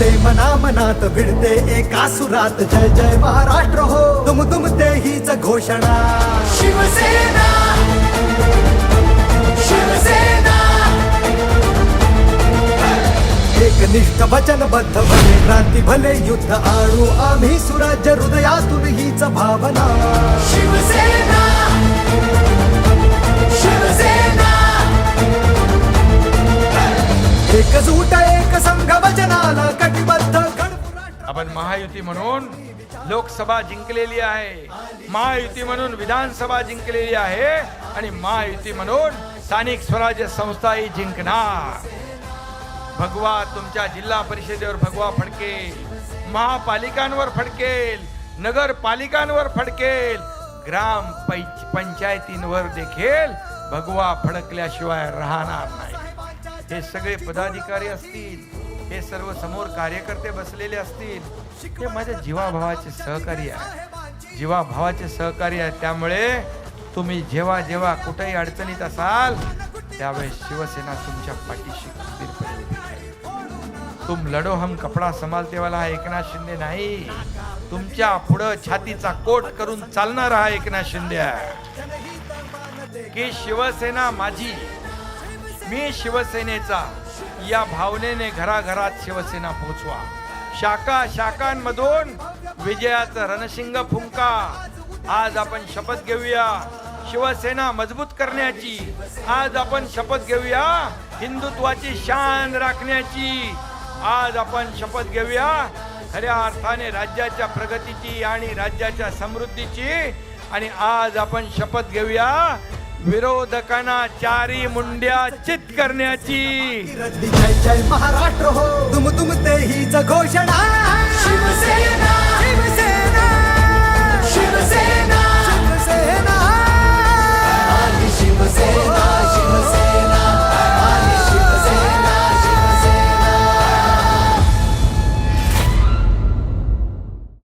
ते मना मनात भिडते एका सुरात. जय जय महाराष्ट्र हो. तुम तुम ते हीच घोषणा. शिवसेना शिवसेना. एकनिष्ठ वचनबद्ध भले क्रांती भले युद्ध आणू. आम्ही सुराज्य हृदयातून हीच भावना. शिवसेना महायुती म्हणून लोकसभा जिंकलेली आहे. महायुती म्हणून विधानसभा जिंकलेली आहे आणि महायुती म्हणून स्थानिक स्वराज्य संस्थाही जिंकणार. भगवा तुमच्या जिल्हा परिषदेवर भगवा फडकेल महापालिकांवर फडकेल नगरपालिकांवर फडकेल ग्राम पंचायतींवर देखील भगवा फडकल्याशिवाय राहणार नाही. हे सगळे पदाधिकारी असतील हे सर्व समोर कार्यकर्ते बसलेले असतील. ते माझ्या जीवाभावाचे सहकारी आहे जीवाभावाचे सहकारी आहे त्यामुळे तुम्ही जेव्हा जेव्हा कुठेही अडचणीत असाल त्यावेळेस शिवसेना तुमच्या पाठीशी खंबीरपणे तुम लढो हम कपडा संभालते वाला हा एकनाथ शिंदे नाही. तुमच्या पुढं छातीचा कोट करून चालणार हा एकनाथ शिंदे आहे. की शिवसेना माझी मी शिवसेनेचा. या भावनेने घराघरात शिवसेना पोहोचवा. शाखा शाखांमधून विजयाचं रणशिंग फुंका. आज आपण शपथ घेऊया शिवसेना मजबूत करण्याची. आज आपण शपथ घेऊया हिंदुत्वाची शान राखण्याची. आज आपण शपथ घेऊया खऱ्या अर्थाने राज्याच्या प्रगतीची आणि राज्याच्या समृद्धीची. आणि आज आपण शपथ घेऊया विरोधकांना चारी मुंड्या चित करण्याची. जय जय महाराष्ट्र हो.